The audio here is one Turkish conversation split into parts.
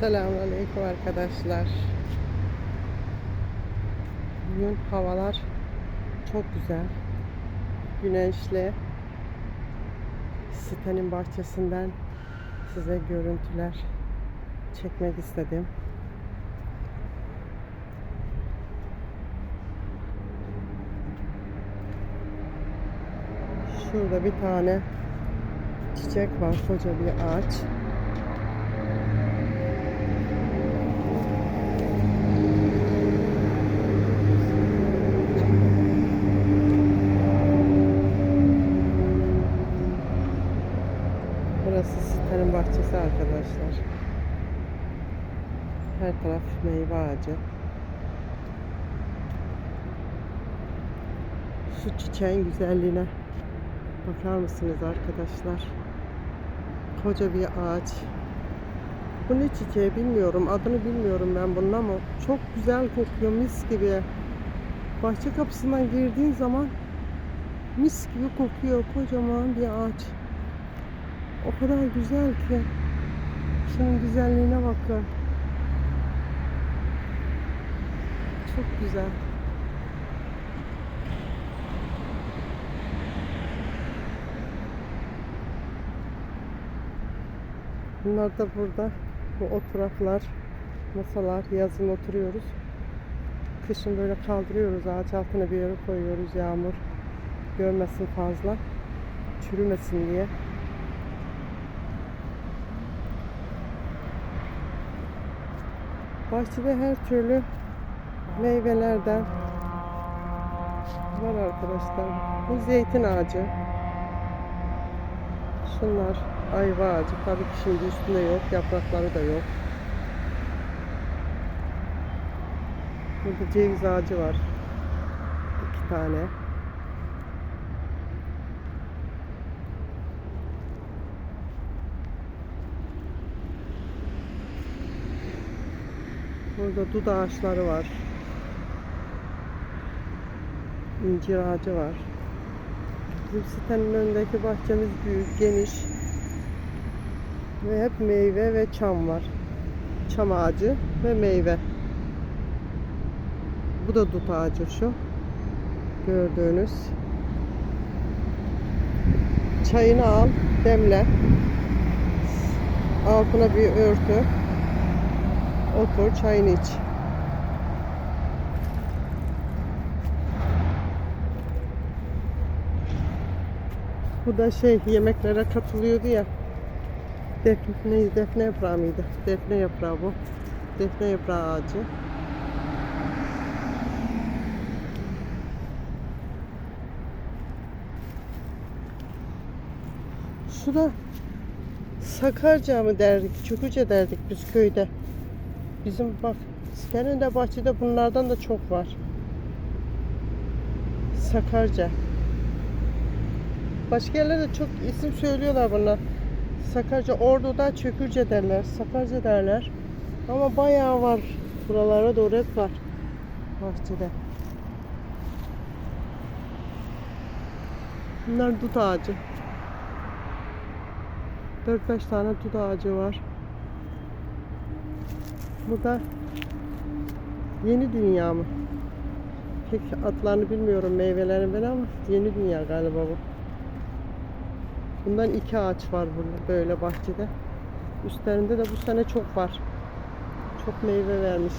Selamünaleyküm arkadaşlar. Bugün havalar çok güzel. Güneşli. Sitenin bahçesinden size görüntüler çekmek istedim. Şurada bir tane çiçek var, koca bir ağaç. Burası sitenin bahçesi arkadaşlar. Her taraf meyve ağacı. Şu çiçeğin güzelliğine bakar mısınız arkadaşlar? Koca bir ağaç. Bu ne çiçeği bilmiyorum. Adını bilmiyorum ben bunun ama çok güzel kokuyor mis gibi. Bahçe kapısından girdiğin zaman mis gibi kokuyor. Kocaman bir ağaç. O kadar güzel ki. Şunun güzelliğine bakın. Çok güzel. Bunlar da burada. Bu oturaklar, masalar. Yazın oturuyoruz. Kışın böyle kaldırıyoruz. Ağaç altına bir yere koyuyoruz. Yağmur görmesin fazla. Çürümesin diye. Bahçede her türlü meyvelerden var arkadaşlar. Bu zeytin ağacı. Şunlar ayva ağacı. Tabii ki şimdi üstünde yok. Yaprakları da yok. Burada ceviz ağacı var. İki tane. Burada dut ağaçları var. İncir ağacı var. Bizim sitenin önündeki bahçemiz büyük, geniş. Ve hep meyve ve çam var. Çam ağacı ve meyve. Bu da dut ağacı şu. Gördüğünüz. Çayını al, demle. Altına bir örtü. Otur, çayını iç. Bu da şey yemeklere katılıyordu ya. Defne, defne yaprağı mıydı? Defne yaprağı bu. Defne yaprağı ağacı. Şu da Sakarca mı derdik, Çukurca derdik biz köyde. Bizim bak sitenin de bahçede bunlardan da çok var. Sakarca. Başka yerlerde çok isim söylüyorlar buna. Sakarca, Ordu'da Çökürce derler, Sakarca derler. Ama bayağı var. Buralara doğru hep var. Bahçede. Bunlar dut ağacı. 4-5 tane dut ağacı var. Bu da yeni dünya mı? Pek adlarını bilmiyorum meyvelerin ben ama yeni dünya galiba bu. Bundan iki ağaç var burada böyle bahçede. Üstlerinde de bu sene çok var. Çok meyve vermiş.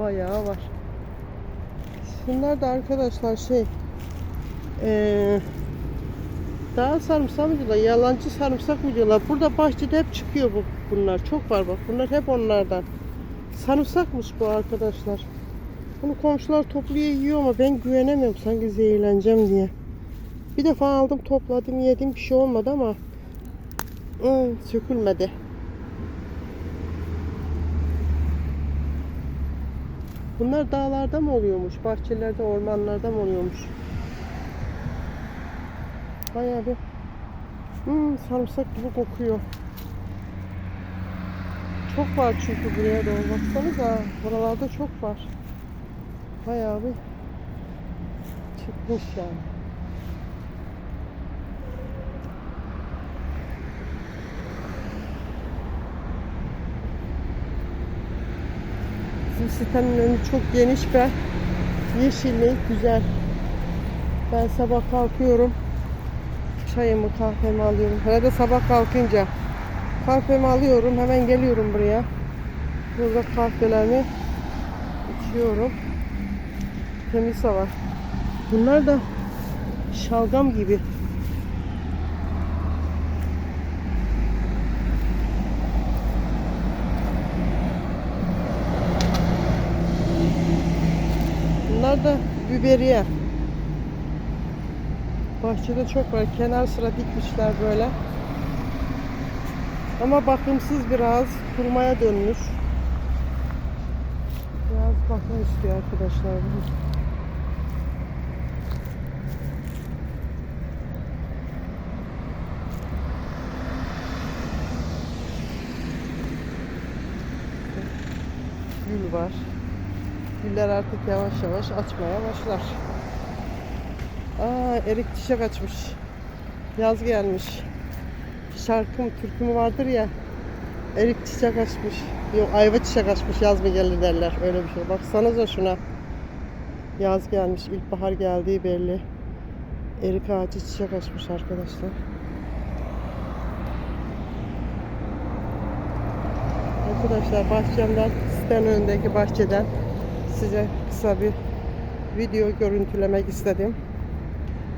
Bayağı var. Şunlar da arkadaşlar şey eee daha sarımsak mı diyorlar, yalancı sarımsak mı diyorlar. Burada bahçede hep çıkıyor bu bunlar. Çok var bak. Bunlar hep onlardan. Sarımsakmış bu arkadaşlar. Bunu komşular topluyor yiyor ama ben güvenemiyorum sanki zehirleneceğim diye. Bir defa aldım topladım yedim bir şey olmadı ama ıı, sökülmedi. Bunlar dağlarda mı oluyormuş? Bahçelerde, ormanlarda mı oluyormuş? Bayağı bir hmm, sarımsak gibi kokuyor. Çok var çünkü buraya doğru baksanıza. Buralarda çok var. Bayağı bir çıkmış yani. Bizim sitenin önü çok geniş ve yeşillik güzel. Ben sabah kalkıyorum. Çayımı kahvemi alıyorum. Herhalde sabah kalkınca kahvemi alıyorum. Hemen geliyorum buraya. Burada kahvelerimi içiyorum. Temiz hava. Bunlar da şalgam gibi. Bunlar da biberiye. Bahçede çok var. Kenar sıra dikmişler böyle. Ama bakımsız biraz. Kurumaya dönmüş. Biraz bakım istiyor arkadaşlar. Gül var. Güller artık yavaş yavaş açmaya başlar. Aa erik çiçek açmış. Yaz gelmiş. Şarkım, türkümü vardır ya. Erik çiçek açmış. Yok ayva çiçek açmış yaz mı gelir derler. Öyle bir şey. Baksanıza şuna. Yaz gelmiş, ilkbahar geldiği belli. Erik ağacı çiçek açmış arkadaşlar. Arkadaşlar bahçemden, sitenin önündeki bahçeden size kısa bir video görüntülemek istedim.